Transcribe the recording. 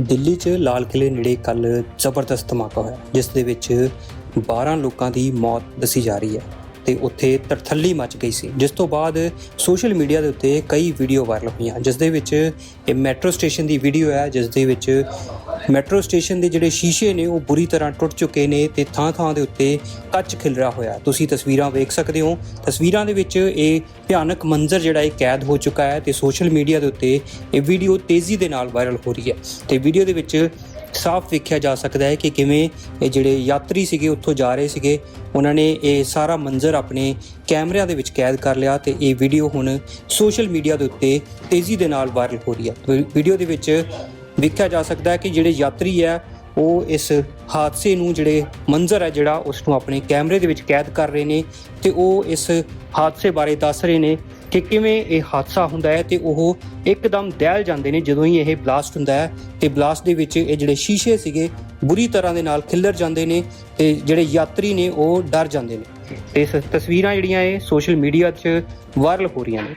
ਦਿੱਲੀ 'ਚ ਲਾਲ ਕਿਲੇ ਨੇੜੇ ਕੱਲ ਜ਼ਬਰਦਸਤ ਧਮਾਕਾ ਹੋਇਆ, ਜਿਸ ਦੇ ਵਿੱਚ 12 ਲੋਕਾਂ ਦੀ ਮੌਤ ਦੱਸੀ ਜਾ ਰਹੀ ਹੈ ਤੇ ਉੱਥੇ ਤਰਥੱਲੀ ਮਚ ਗਈ ਸੀ, ਜਿਸ ਤੋਂ ਬਾਅਦ ਸੋਸ਼ਲ ਮੀਡੀਆ ਦੇ ਉੱਤੇ ਕਈ ਵੀਡੀਓ ਵਾਇਰਲ ਹੋਈਆਂ, ਜਿਸ ਦੇ ਵਿੱਚ ਇਹ ਮੈਟਰੋ ਸਟੇਸ਼ਨ ਦੀ ਵੀਡੀਓ ਹੈ, ਜਿਸ ਦੇ ਵਿੱਚ ਮੈਟਰੋ ਸਟੇਸ਼ਨ ਦੇ ਜਿਹੜੇ ਸ਼ੀਸ਼ੇ ਨੇ ਉਹ ਬੁਰੀ ਤਰ੍ਹਾਂ ਟੁੱਟ ਚੁੱਕੇ ਨੇ ਤੇ ਥਾਂ-ਥਾਂ ਦੇ ਉੱਤੇ ਕੱਚ ਖਿਲਰਾ ਹੋਇਆ। ਤੁਸੀਂ ਤਸਵੀਰਾਂ ਵੇਖ ਸਕਦੇ ਹੋ। ਤਸਵੀਰਾਂ ਦੇ ਵਿੱਚ ਇਹ ਭਿਆਨਕ ਮੰਜ਼ਰ ਜਿਹੜਾ ਇਹ ਕੈਦ ਹੋ ਚੁੱਕਾ ਹੈ ਤੇ ਸੋਸ਼ਲ ਮੀਡੀਆ ਦੇ ਉੱਤੇ ਇਹ ਵੀਡੀਓ ਤੇਜ਼ੀ ਦੇ ਨਾਲ ਵਾਇਰਲ ਹੋ ਰਹੀ ਹੈ। ਤੇ ਵੀਡੀਓ ਦੇ ਵਿੱਚ ਸਾਫ਼ ਵੇਖਿਆ ਜਾ ਸਕਦਾ ਹੈ ਕਿ ਕਿਵੇਂ ਇਹ ਜਿਹੜੇ ਯਾਤਰੀ ਸੀਗੇ, ਉੱਥੋਂ ਜਾ ਰਹੇ ਸੀਗੇ, ਉਹਨਾਂ ਨੇ ਇਹ ਸਾਰਾ ਮੰਜ਼ਰ ਆਪਣੇ ਕੈਮਰਿਆਂ ਦੇ ਵਿੱਚ ਕੈਦ ਕਰ ਲਿਆ ਤੇ ਇਹ ਵੀਡੀਓ ਹੁਣ ਸੋਸ਼ਲ ਮੀਡੀਆ ਦੇ ਉੱਤੇ ਤੇਜ਼ੀ ਦੇ ਨਾਲ ਵਾਇਰਲ ਹੋ ਰਹੀ ਹੈ। ਵੀਡੀਓ ਦੇ ਵਿੱਚ ਵੇਖਿਆ ਜਾ ਸਕਦਾ ਹੈ ਕਿ ਜਿਹੜੇ ਯਾਤਰੀ ਹੈ, ਉਹ ਇਸ ਹਾਦਸੇ ਨੂੰ ਜਿਹੜੇ ਮੰਜ਼ਰ ਹੈ, ਜਿਹੜਾ ਉਸ ਨੂੰ ਆਪਣੇ ਕੈਮਰੇ ਦੇ ਵਿੱਚ ਕੈਦ ਕਰ ਰਹੇ ਨੇ ਤੇ ਉਹ ਇਸ ਹਾਦਸੇ ਬਾਰੇ ਦੱਸ ਰਹੇ ਨੇ ਕਿ ਕਿਵੇਂ ਇਹ ਹਾਦਸਾ ਹੁੰਦਾ ਹੈ ਤੇ ਉਹ ਇੱਕਦਮ ਦਹਿਲ ਜਾਂਦੇ ਨੇ ਜਦੋਂ ਹੀ ਇਹ ਬਲਾਸਟ ਹੁੰਦਾ ਹੈ ਤੇ ਬਲਾਸਟ ਦੇ ਵਿੱਚ ਇਹ ਜਿਹੜੇ ਸ਼ੀਸ਼ੇ ਸੀਗੇ, ਬੁਰੀ ਤਰ੍ਹਾਂ ਦੇ ਨਾਲ ਖਿੱਲਰ ਜਾਂਦੇ ਨੇ ਤੇ ਜਿਹੜੇ ਯਾਤਰੀ ਨੇ, ਉਹ ਡਰ ਜਾਂਦੇ ਨੇ। ਤੇ ਇਸ ਤਸਵੀਰਾਂ ਜਿਹੜੀਆਂ ਇਹ ਸੋਸ਼ਲ ਮੀਡੀਆ 'ਚ ਵਾਇਰਲ ਹੋ ਰਹੀਆਂ ਨੇ।